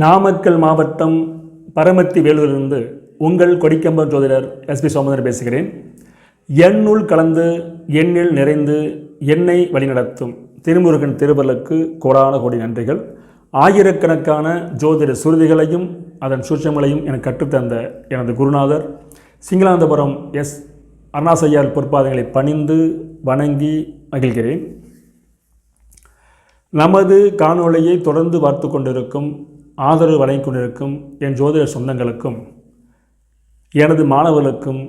நாமக்கல் மாவட்டம் பரமத்தி வேலூரிலிருந்து உங்கள் கொடிக்கம்பம் ஜோதிடர் எஸ்பி சோமந்தர் பேசுகிறேன். எண்ணுள் கலந்து எண்ணில் நிறைந்து எண்ணெய் வழிநடத்தும் திருமுருகன் திருவருளுக்கு கோடான கோடி நன்றிகள். ஆயிரக்கணக்கான ஜோதிட சுருதிகளையும் அதன் சூட்சங்களையும் எனக்கு கற்றுத்தந்த எனது குருநாதர் சிங்களாந்தபுரம் எஸ் அருணாசையார் பொற்பாதங்களை பணிந்து வணங்கி மகிழ்கிறேன். நமது காணொளியை தொடர்ந்து பார்த்து கொண்டிருக்கும் ஆதரவு வழங்கிக் கொண்டிருக்கும் என் ஜோதிட சொந்தங்களுக்கும் எனது மாணவர்களுக்கும்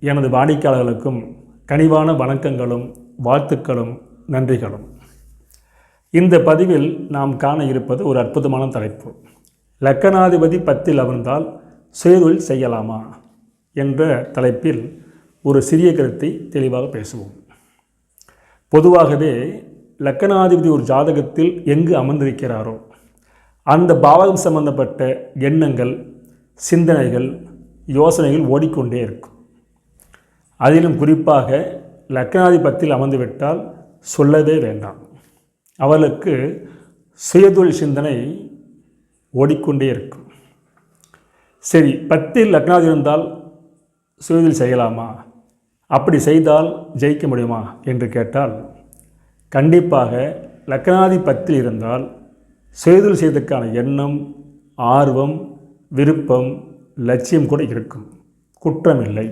எனது வாடிக்கையாளர்களுக்கும் கனிவான வணக்கங்களும் வாழ்த்துக்களும் நன்றிகளும். இந்த பதிவில் நாம் காண இருப்பது ஒரு அற்புதமான தலைப்பு. லக்கணாதிபதி பத்தில் அமர்ந்தால் சுயதொழில் செய்யலாமா என்ற தலைப்பில் ஒரு சிறிய கருத்தை தெளிவாக பேசுவோம். பொதுவாகவே லக்கணாதிபதி ஒரு ஜாதகத்தில் எங்கு அமர்ந்திருக்கிறாரோ அந்த பாவகம் சம்பந்தப்பட்ட எண்ணங்கள் சிந்தனைகள் யோசனைகள் ஓடிக்கொண்டே இருக்கும். அதிலும் குறிப்பாக லக்னாதிபத்தில் அமர்ந்துவிட்டால் சொல்லவே வேண்டாம். அவர்களுக்கு சுயதொழில் சிந்தனை ஓடிக்கொண்டே இருக்கும். சரி பத்தில் லக்னாதி இருந்தால் சுயதொழில் செய்யலாமா? அப்படி செய்தால் ஜெயிக்க முடியுமா? என்று கேட்டால் கண்டிப்பாக லக்னாதி பத்தில் இருந்தால் சுயதொழில் செய்வதற்கான எண்ணம் ஆர்வம் விருப்பம் லட்சியம் கூட இருக்கும். குற்றமில்லை.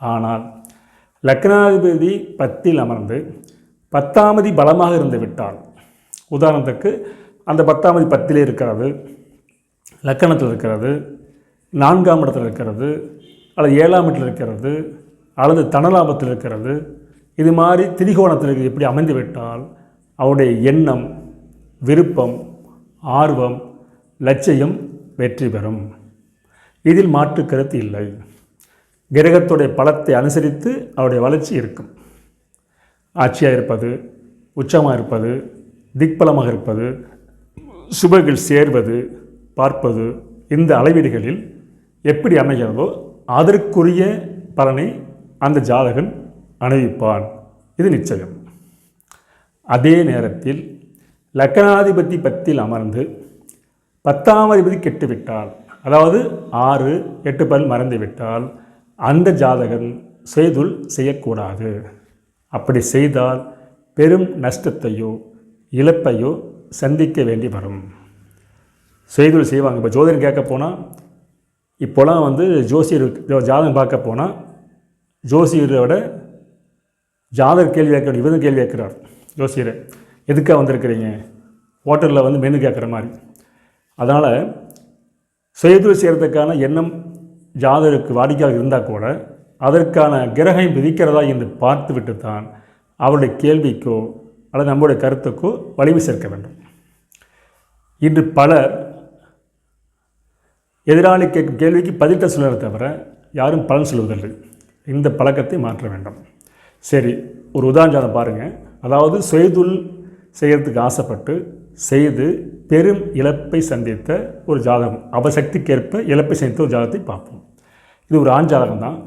ஆனால் லக்னாதிபதி பத்தில் அமர்ந்து பத்தாமதி பலமாக இருந்து விட்டால் உதாரணத்துக்கு அந்த பத்தாமதி பத்திலே இருக்கிறது லக்கணத்தில் இருக்கிறது நான்காம் இடத்தில் இருக்கிறது அல்லது ஏழாம் இடத்தில் இருக்கிறது அல்லது தனலாபத்தில் இருக்கிறது இது மாதிரி திரிகோணத்தில் எப்படி அமைந்து விட்டால் அவருடைய எண்ணம் விருப்பம் ஆர்வம் லட்சியம் வெற்றி பெறும். இதில் மாற்று கருத்து இல்லை. கிரகத்துடைய பலத்தை அனுசரித்து அவருடைய வளர்ச்சி இருக்கும். ஆட்சியாக இருப்பது உச்சமாக இருப்பது திக்பலமாக இருப்பது சுபர்கள் சேர்வது பார்ப்பது இந்த அளவீடுகளில் எப்படி அமைகிறதோ அதற்குரிய பலனை அந்த ஜாதகன் அணிவிப்பான் இது நிச்சயம். அதே நேரத்தில் லக்கணாதிபதி பத்தில் அமர்ந்து பத்தாம் அதிபதி கெட்டுவிட்டால் அதாவது ஆறு எட்டு பல் மறந்துவிட்டால் அந்த ஜாதகன் செய்துள் செய்யக்கூடாது. அப்படி செய்தால் பெரும் நஷ்டத்தையோ இழப்பையோ சந்திக்க வேண்டி வரும். செய்துள் செய்வாங்க. இப்போ ஜோதிடம் கேட்க போனால் இப்போலாம் வந்து ஜோசியர் ஜாதகம் பார்க்க போனால் ஜோசியரோட ஜாதகர் கேள்வி கேட்க இவரும் கேள்வி கேட்குறார் ஜோசியரை. எதுக்காக வந்திருக்கிறீங்க? ஹோட்டலில் வந்து மெனு கேட்குற மாதிரி. அதனால் சுயதொழில் செய்கிறதுக்கான எண்ணம் ஜாதகருக்கு வாடிக்கையாக இருந்தால் கூட அதற்கான கிரகம் விதிக்கிறதா என்று பார்த்துவிட்டு தான் அவருடைய கேள்விக்கோ அல்லது நம்முடைய கருத்துக்கோ வலிமை சேர்க்க வேண்டும். இன்று பலர் எதிராளி கேட்கும் கேள்விக்கு பதில்கிட்ட சொல்லுறத தவிர யாரும் பலன் சொல்வதில்லை. இந்த பழக்கத்தை மாற்ற வேண்டும். சரி ஒரு உதாரணம் பாருங்கள் அதாவது சுயதுல் செய்கிறதுக்கு ஆசைப்பட்டு செய்து பெரும் இழப்பை சந்தித்த ஒரு ஜாதகம். அவசக்திக்கேற்ப இழப்பை சந்தித்த ஒரு ஜாதகத்தை பார்ப்போம். இது ஒரு ஆண் ஜாதகம் தான்.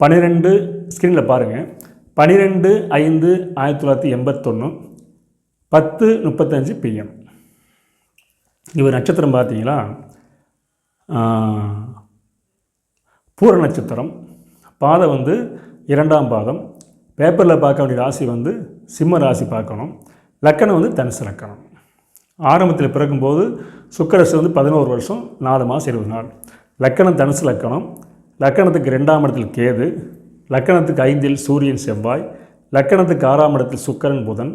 பன்னிரெண்டு ஸ்க்ரீனில் பாருங்கள் பன்னிரெண்டு ஐந்து ஆயிரத்தி தொள்ளாயிரத்தி எண்பத்தொன்று பத்து முப்பத்தஞ்சு பிஎம் இவர் நட்சத்திரம் பார்த்தீங்களா? பூர நட்சத்திரம். பாதம் வந்து இரண்டாம் பாதம். பேப்பரில் பார்க்க வேண்டிய ராசி வந்து சிம்ம ராசி பார்க்கணும். லக்கணம் வந்து தனுசு லக்கணம். ஆரம்பத்தில் பிறக்கும்போது சுக்கரசு வந்து பதினோரு வருஷம் நாலு மாதம் இருபது நாள். லக்கணம் தனுசு லக்கணம். லக்கணத்துக்கு ரெண்டாம் இடத்தில் கேது. லக்கணத்துக்கு ஐந்தில் சூரியன் செவ்வாய். லக்கணத்துக்கு ஆறாம் இடத்தில் சுக்கரன் புதன்.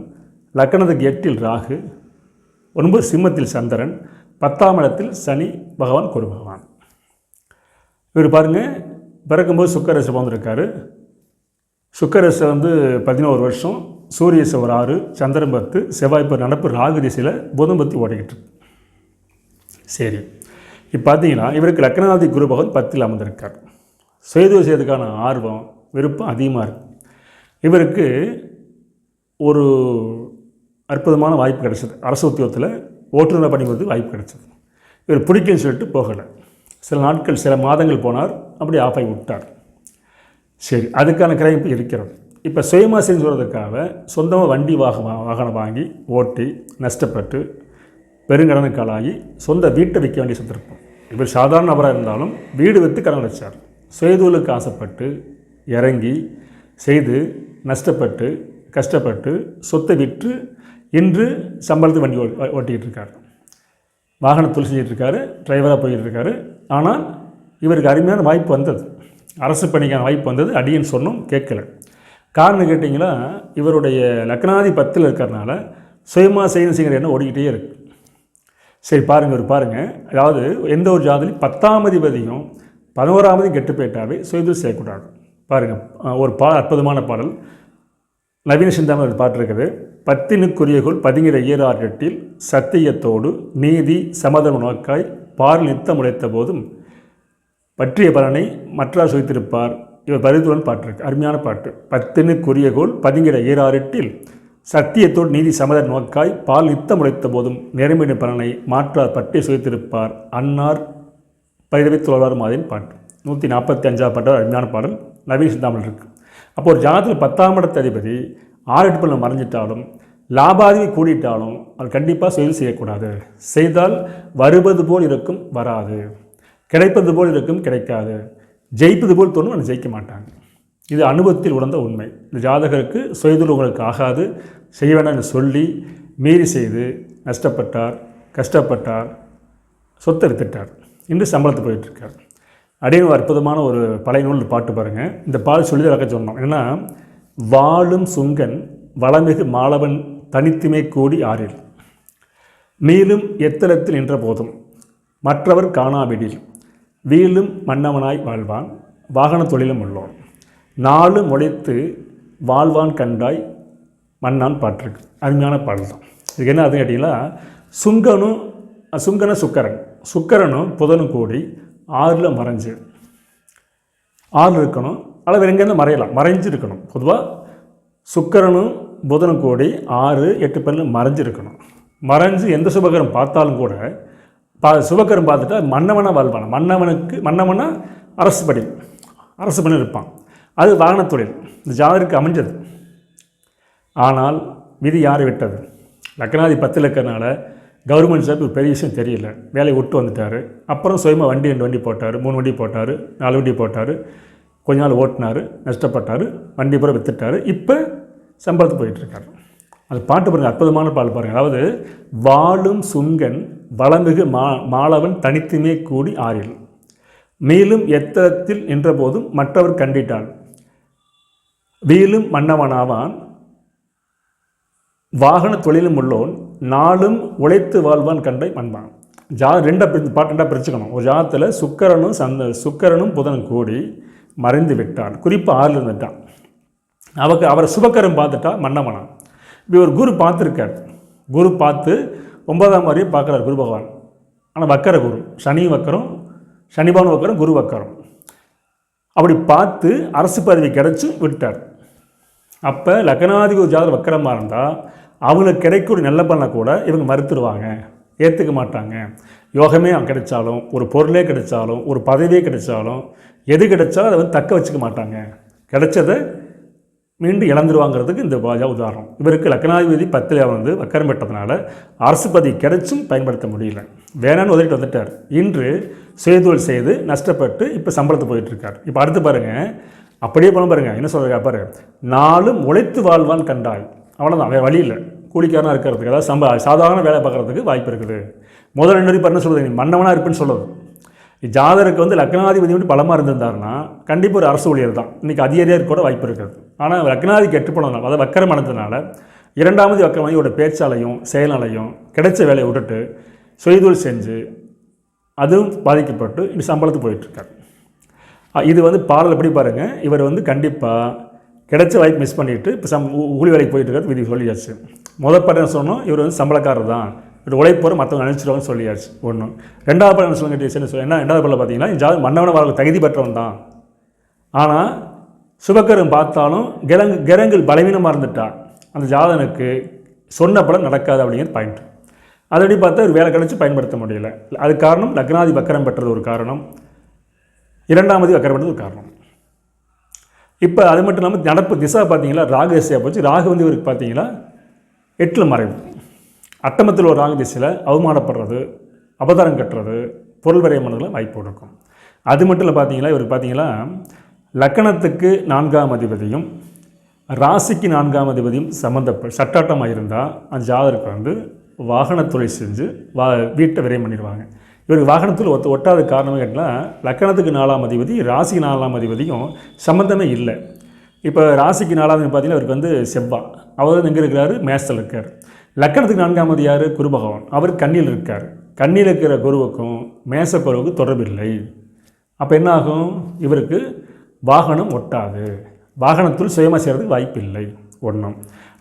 லக்கணத்துக்கு எட்டில் ராகு. ஒன்பது சிம்மத்தில் சந்திரன். பத்தாம் இடத்தில் சனி பகவான் குரு பகவான். இவர் பாருங்கள் பிறக்கும்போது சுக்கரசு வந்திருக்காரு சுக்கரசு வந்து பதினோரு வருஷம் சூரிய சவர் ஆறு சந்திரன் பத்து செவ்வாய் இப்போ நடப்பு ராகு திசையில் புதன் பத்தி ஓடிக்கிட்டு சரி. இப்போ பார்த்தீங்கன்னா இவருக்கு லக்னாதி குரு பகவான் பத்தில் அமர்ந்திருக்கார். சுயதொழில் செய்யறதுக்கான ஆர்வம் விருப்பம் அதிகமாக இருக்கு. இவருக்கு ஒரு அற்புதமான வாய்ப்பு கிடைச்சது. அரசு உத்தியோகத்தில் ஓட்டுநர் பணிபுரிந்து வாய்ப்பு கிடைச்சது. இவர் பிடிக்குன்னு சொல்லிட்டு போகலை. சில நாட்கள் சில மாதங்கள் போனார் அப்படி ஆஃப் விட்டார். சரி அதுக்கான கிரயம் இருக்கிறோம். இருக்கிறது இப்போ சுயமாக செஞ்சு சொந்தமாக வண்டி வாகனம் வாகனம் வாங்கி ஓட்டி நஷ்டப்பட்டு பெருங்கடனுக்காளாகி சொந்த வீட்டை விற்க வேண்டிய சந்தர்ப்பம் இவர் சாதாரண நபராக இருந்தாலும் வீடு விற்று கடன் வச்சார் சுயதூலுக்கு ஆசைப்பட்டு இறங்கி செய்து நஷ்டப்பட்டு கஷ்டப்பட்டு சொத்தை விற்று இன்று சம்பளத்து வண்டி ஓட்டிக்கிட்டு இருக்கார் வாகனத்தில் செஞ்சிட்ருக்காரு டிரைவராக போயிட்டு இருக்காரு ஆனால் இவருக்கு அருமையான வாய்ப்பு வந்தது. அரசு பணிக்கான வாய்ப்பு வந்தது. அடியன் சொன்னோம் கேட்கல. காரணம் கேட்டிங்கன்னா இவருடைய லக்னாதி பத்தில் இருக்கிறனால சுயமாக செய்யணும் செய்கிற எண்ணம் ஓடிக்கிட்டே இருக்கு. சரி பாருங்கள் ஒரு பாருங்கள் அதாவது எந்த ஒரு ஜாதிலையும் பத்தாம் அதிபதியும் பதினோராமதையும் கெட்டு போயிட்டாவே சுயதொழில் செய்யக்கூடாது. பாருங்கள் ஒரு பா அற்புதமான பாடல். நவீன சிந்தாமல் பாட்டு இருக்குது பத்தினுக்குரியகுள் பதிங்கிற ஈராற்றத்தில் சத்தியத்தோடு நீதி சமதம் நோக்காய் பால் நித்தம் உழைத்த போதும் பற்றிய பலனை மற்றார் சுவைத்திருப்பார். இவர் பரிதுவன் பாட்டு இருக்கு அருமையான பாட்டு. பத்தினு குறிய கோல் பதிங்கிட ஏறாறெட்டில் சத்தியத்தோடு நீதி சமத நோக்காய் பால் நித்தம் உழைத்த போதும் நேர்மையின் பலனை மாற்றார் பற்றி சுவைத்திருப்பார். அன்னார் பைரவி தொழிலாளர் மாதிரின் பாட்டு. நூற்றி நாற்பத்தி அஞ்சாவது பாட்டு. அருமையான பாடல். நவீன சிந்தாமல் இருக்குது அப்போ ஒரு ஜாதத்தில் பத்தாம் இடத்த அதிபதி ஆறு எட்டு பலன் மறைஞ்சிட்டாலும் லாபாதிவி கூடிட்டாலும் அது கண்டிப்பாக செயல் செய்யக்கூடாது. செய்தால் வருவது போல் இருக்கும் வராது. கிடைப்பது போல் இருக்கும் கிடைக்காது. ஜெயிப்பது போல் தோணும் ஆனால் ஜெயிக்க மாட்டாங்க. இது அனுபவத்தில் உணர்ந்த உண்மை. இந்த ஜாதகருக்கு சுயதொழில் உங்களுக்கு ஆகாது. செய்ய வேண்டாம்னு சொல்லி மீறி செய்து நஷ்டப்பட்டார் கஷ்டப்பட்டார் சொத்தை வித்துட்டார் இன்று சம்பளத்தை போயிட்டுருக்கார். அடையும் ஒரு அற்புதமான ஒரு பழைய நூல் பாட்டு பாருங்கள் இந்த பால் சொல்லி தான் சொன்னோம். ஏன்னா வாழும் சுங்கன் வளமிகு மாளவன் தனித்துமை கூடி ஆறில். மேலும் எத்தலத்தில் நின்ற போதும். மற்றவர் காணாவிடில். வீழும் மன்னவனாய் வாழ்வான் வாகன தொழிலும் உள்ளோன். நாலு முளைத்து வாழ்வான் கண்டாய் மன்னான் பாட்டிருக்கு அருமையான பாடல் தான். இதுக்கு என்ன அது கேட்டிங்கன்னா சுங்கனும் சுங்கன சுக்கரன். சுக்கரனும் புதனும் கூடி ஆறில் மறைஞ்சு. ஆறு இருக்கணும். அல்லது எங்கேருந்து மறையலாம். மறைஞ்சு இருக்கணும். பொதுவாக சுக்கரனும் புதனும் கூடி ஆறு எட்டு பேரில் மறைஞ்சிருக்கணும். மறைஞ்சு எந்த சுபகரம் பார்த்தாலும் கூட பா சுபகரம் பார்த்துட்டா மன்னவனாக வாழ்வான்? மன்னவனுக்கு மன்னவனா அரசு படி அரசு பணியில் இருப்பான். அது வாகனத்தொழில் இந்த ஜாதருக்கு அமைஞ்சது. ஆனால் விதி யாரை விட்டது? லக்னாதி பத்தில் இருக்கிறனால கவர்மெண்ட் ஜாப் பெரிய விஷயம் தெரியல. வேலையை விட்டு வந்துட்டார். அப்புறம் சுயமாக வண்டி ரெண்டு வண்டி போட்டார் மூணு வண்டி போட்டார் நாலு வண்டி போட்டார். கொஞ்ச நாள் ஓட்டினார் நஷ்டப்பட்டார் வண்டி பூரா வித்துட்டார். இப்போ சம்பளத்துக்கு போயிட்டுருக்காரு அது பாட்டு பாருங்கள் அற்புதமான பாடல் பாருங்கள் அதாவது வாழும் சுங்கன் வளமிகு மா மாளவன் தனித்துமே கூடி ஆறில். மேலும் எத்தத்தில் நின்ற போதும் மற்றவர் கண்டிட்டான் வீலும் மன்னவனாவான். வாகன தொழிலும் உள்ளோன். நாளும் உழைத்து வாழ்வான் கண்டை மண்பான். ஜா ரெண்டாக பிரி பாட்டு ரெண்டாக பிரிச்சுக்கணும். ஒரு ஜாதத்தில் சுக்கரனும் சந்த சுக்கரனும் புதனும் கூடி மறைந்து விட்டான் குறிப்பாக ஆறில் இருந்துட்டான் அவருக்கு அவரை சுபக்கரம் பார்த்துட்டா மன்னவனான். இப்போ ஒரு குரு பார்த்துருக்கார். குரு பார்த்து ஒன்பதாம் வரையும் பார்க்குறார் குரு பகவான். ஆனால் வக்கர குரு சனி வக்கரம் சனிபான் வக்கரம் குரு வக்கரம். அப்படி பார்த்து அரசு பதவி கிடச்சி விட்டார். அப்போ லக்னாதிபதி ஜாதகம் வக்கரமாக இருந்தால் அவங்களுக்கு கிடைக்கக்கூடிய நல்ல பண்ண கூட இவங்க மறுத்துடுவாங்க ஏற்றுக்க மாட்டாங்க. யோகமே கிடைச்சாலும் ஒரு பொருளே கிடைச்சாலும் ஒரு பதவியே கிடைச்சாலும் எது கிடைச்சாலும் அதை வந்து தக்க வச்சுக்க மாட்டாங்க. கிடைச்சதை மீண்டும் இழந்துருவாங்கிறதுக்கு இந்த பாஜா உதாரணம். இவருக்கு லக்னாதிபதி பத்தில் வந்து வக்கரம் பெற்றதுனால அரசு பதவி கிடைச்சும் பயன்படுத்த முடியல. வேணான்னு உதவிட்டு வந்துட்டார். இன்று சுயதொழில் செய்து நஷ்டப்பட்டு இப்போ சம்பளத்தை போயிட்டுருக்கார். இப்போ அடுத்து பாருங்கள் அப்படியே போன பாருங்கள் என்ன சொல்கிறா பாரு. நாளும் உழைத்து வாழ்வான் கண்டாய். அவ்வளோதான் வேறு வழி இல்லை. கூலிக்காரனாக இருக்கிறதுக்கு. அதாவது சம்ப சாதாரண வேலை பார்க்குறதுக்கு வாய்ப்பு இருக்குது. முதல் இன்னொரு வரி என்ன சொல்லுது. நீ மன்னவனாக இருப்பேன்னு சொல்லுது. ஜாதருக்கு வந்து லக்னாதிபதி வந்து பலமாக இருந்திருந்தாருன்னா கண்டிப்பாக ஒரு அரசு ஊழியர் தான். இன்றைக்கி அதிகாரியாக கூட வாய்ப்பு இருக்குது. ஆனால் லக்னாதி கெட்டு அதாவது வக்கரம் அடைந்ததுனால இரண்டாவது வக்கரமாதியோட பேச்சாலையும் செயலாலையும் கிடைச்ச வேலையை விட்டுட்டு சுயதொழில் செஞ்சு அதுவும் பாதிக்கப்பட்டு இது சம்பளத்துக்கு போயிட்டுருக்காரு. இது வந்து பாடல் எப்படி பாருங்கள் இவர் வந்து கண்டிப்பாக கிடைச்ச வாய்ப்பு மிஸ் பண்ணிவிட்டு இப்போ சம் ஊழி வேலைக்கு போயிட்டு இருக்காரு விதி சொல்லியாச்சு. முதல் பாட்டு சொன்னோம் இவர் வந்து சம்பளக்காரர் தான் உழைப்போர் மற்றவங்க அனுப்பிச்சிருவாங்கன்னு சொல்லியாச்சு. ஒன்று ரெண்டாவது பாடம் என்ன சொல்லுங்க என்ன என்ன ரெண்டாவது பாடம் பார்த்தீங்கன்னா ஜாதி மன்னவன வாழ்க்கை தகுதி பெற்றவன் தான். ஆனால் சுபக்கரன் பார்த்தாலும் கிரங்கு கிரங்கள் பலவீனமாக இருந்துட்டான். அந்த ஜாதனுக்கு சொன்ன பலம் நடக்காது அப்படிங்கிறது பாயிண்ட் அதபடி பார்த்தா ஒரு வேலை கழிச்சு பயன்படுத்த முடியல. அது காரணம் லக்னாதி வக்கரம் பெற்றது ஒரு காரணம். இரண்டாமதி வக்கரம் பெற்றது ஒரு காரணம். இப்போ அது மட்டும் இல்லாமல் நடப்பு திசா பார்த்தீங்களா ராகு திசையாக போச்சு. ராகு வந்து இவருக்கு பார்த்தீங்கன்னா எட்டில் மறைவு. அட்டமத்தில் ஒரு ராகு திசையில் அவமானப்படுறது அபதாரம் கட்டுறது பொருள் விரயமானதுல வாய்ப்பு இருக்கும். அது மட்டும் இல்லை பார்த்தீங்களா இவருக்கு பார்த்தீங்களா லக்கணத்துக்கு நான்காம் அதிபதியும் ராசிக்கு நான்காம் அதிபதியும் சம்மந்தப்ப சட்டாட்டமாக இருந்தால் அந்த ஜாதகருக்கு வந்து வாகனத்துறை செஞ்சு வா வீட்டை விரையம் பண்ணிடுவாங்க. இவருக்கு வாகனத்தில் ஒத்த ஒட்டாத காரணம் கேட்டால் லக்கணத்துக்கு நாலாம் அதிபதி ராசிக்கு நாலாம் அதிபதியும் சம்மந்தமே இல்லை. இப்போ ராசிக்கு நாலாவது பார்த்தீங்கன்னா அவருக்கு வந்து செவ்வா. அவர் எங்கே இருக்கிறாரு? மேசத்தில் இருக்கார். லக்கணத்துக்கு நான்காம் யார் குரு பகவான் அவர் கண்ணியில் இருக்கார். கண்ணியில் இருக்கிற குருவுக்கும் மேச தொடர்பில்லை. அப்போ என்ன ஆகும் இவருக்கு வாகனம் ஒட்டாது. வாகனத்தில் சுயமாக செய்கிறதுக்கு வாய்ப்பில்லை. ஒன்றும்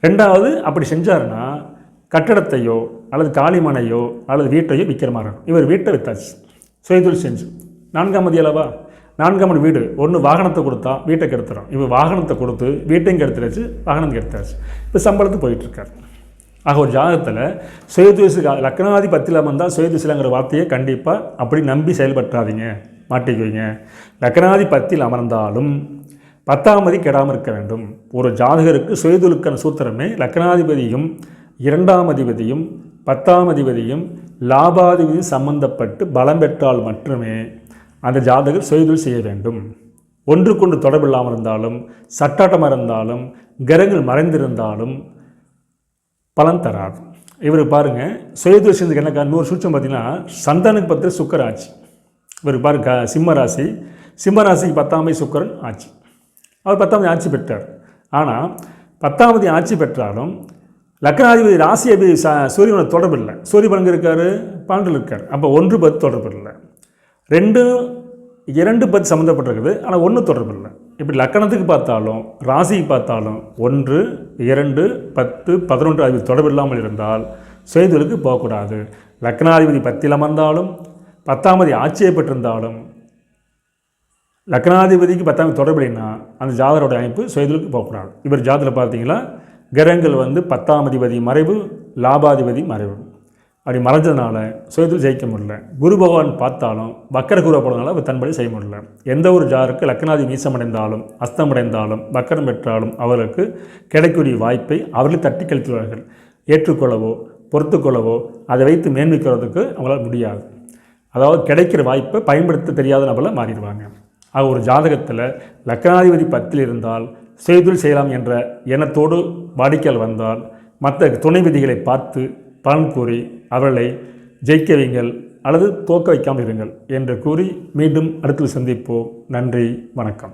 ரெண்டாவது அப்படி செஞ்சாருன்னா கட்டடத்தையோ அல்லது காளிமனையோ அல்லது வீட்டையோ விற்கிற மாதிரி இருக்கும். இவர் வீட்டை வித்தாச்சு. சுயதொழில் செஞ்சு. நான்காம் மதி அளவா நான்காம் வீடு. ஒன்று வாகனத்தை கொடுத்தா வீட்டை கெடுத்துறோம் இவர் வாகனத்தை கொடுத்து வீட்டையும் கெடுத்துருச்சு வாகனம் கெடுத்தாச்சு. இப்போ சம்பளத்துக்கு போயிட்டுருக்காரு ஆக ஒரு ஜாதகத்தில் சுயதுசு லக்னாதி பத்தில் வந்தால் சுயதுசிலங்கிற வார்த்தையை கண்டிப்பாக அப்படி நம்பி செயல்பட்டாதீங்க மாட்டிக்குவீங்க. லக்னாதி பத்தில் அமர்ந்தாலும் பத்தாமதி கெடாமல் இருக்க வேண்டும். ஒரு ஜாதகருக்கு சுயதுலுக்கான சூத்திரமே லக்னாதிபதியும் இரண்டாம் அதிபதியும் பத்தாம் அதிபதியும் லாபாதிபதியும் சம்பந்தப்பட்டு பலம் பெற்றால் மட்டுமே அந்த ஜாதகர் சுயதொழில் செய்ய வேண்டும். ஒன்றுக்கொண்டு தொடர்பில்லாமல் இருந்தாலும் சட்டாட்டமாக இருந்தாலும் கிரகங்கள் மறைந்திருந்தாலும் பலன் தராது. இவர் பாருங்கள் சுயதோஷத்துக்கு என்ன நூறு சூட்சம் பார்த்தீங்கன்னா சந்தானுக்கு பத்து சுக்கர் ஆச்சு இவர் பாருங்க சிம்ம ராசி. சிம்ம ராசிக்கு பத்தாமதி சுக்கரன் ஆட்சி. அவர் பத்தாமதி ஆட்சி பெற்றார். ஆனால் பத்தாமதி ஆட்சி பெற்றாலும் லக்னாதிபதி ராசி அதிபதி சூரியனோட தொடர்பு இல்லை. சூரிய பலங்க இருக்கார் பாண்டில் இருக்கார். அப்போ ஒன்று பத்து தொடர்பு இல்லை. ரெண்டு இரண்டு பத்து சம்மந்தப்பட்டிருக்குது ஆனால் ஒன்று தொடர்பு இல்லை. இப்படி லக்கணத்துக்கு பார்த்தாலும் ராசிக்கு பார்த்தாலும் ஒன்று இரண்டு பத்து பதினொன்று அதிபதி தொடர்பு இல்லாமல் இருந்தால் சுயதொழிலுக்கு போகக்கூடாது. லக்னாதிபதி பத்தில் அமர்ந்தாலும் பத்தாமதி ஆட்சியை பெற்றிருந்தாலும் லக்னாதிபதிக்கு பத்தாம் தொடர்பு இல்லைன்னா அந்த ஜாதரோட அமைப்பு சுயதொழிலுக்கு போகக்கூடாது. இவர் ஜாதத்தில் பார்த்தீங்கன்னா கிரகங்கள் வந்து பத்தாம் அதிபதி மறைவு லாபாதிபதி மறைவு. அப்படி மறைஞ்சதுனால சுயத்தில் ஜெயிக்க முடியல. குரு பகவான் பார்த்தாலும் வக்கர குரு போடுறதுனால அவர் தன்படி செய்ய முடியல. எந்த ஒரு ஜாருக்கு லக்னாதி மீசமடைந்தாலும் அஸ்தமடைந்தாலும் வக்கரம் பெற்றாலும் அவர்களுக்கு கிடைக்கக்கூடிய வாய்ப்பை அவர்கள் தட்டி கழித்துள்ளார்கள். ஏற்றுக்கொள்ளவோ பொறுத்துக்கொள்ளவோ அதை வைத்து மேன்மைக்கிறதுக்கு அவங்களால் முடியாது. அதாவது கிடைக்கிற வாய்ப்பை பயன்படுத்த தெரியாத நபரில் மாறிடுவாங்க. ஆக ஒரு ஜாதகத்தில் லக்னாதிபதி பத்தில் இருந்தால் செய்தொழில் செய்யலாம் என்ற எண்ணத்தோடு வாடிக்கையால் வந்தால் மற்ற துணை விதிகளை பார்த்து பலன் கூறி அவர்களை ஜெயிக்க வைங்கள் அல்லது தோக்க வைக்காமல் இருங்கள் என்று கூறி மீண்டும் அடுத்து சந்திப்போம். நன்றி வணக்கம்.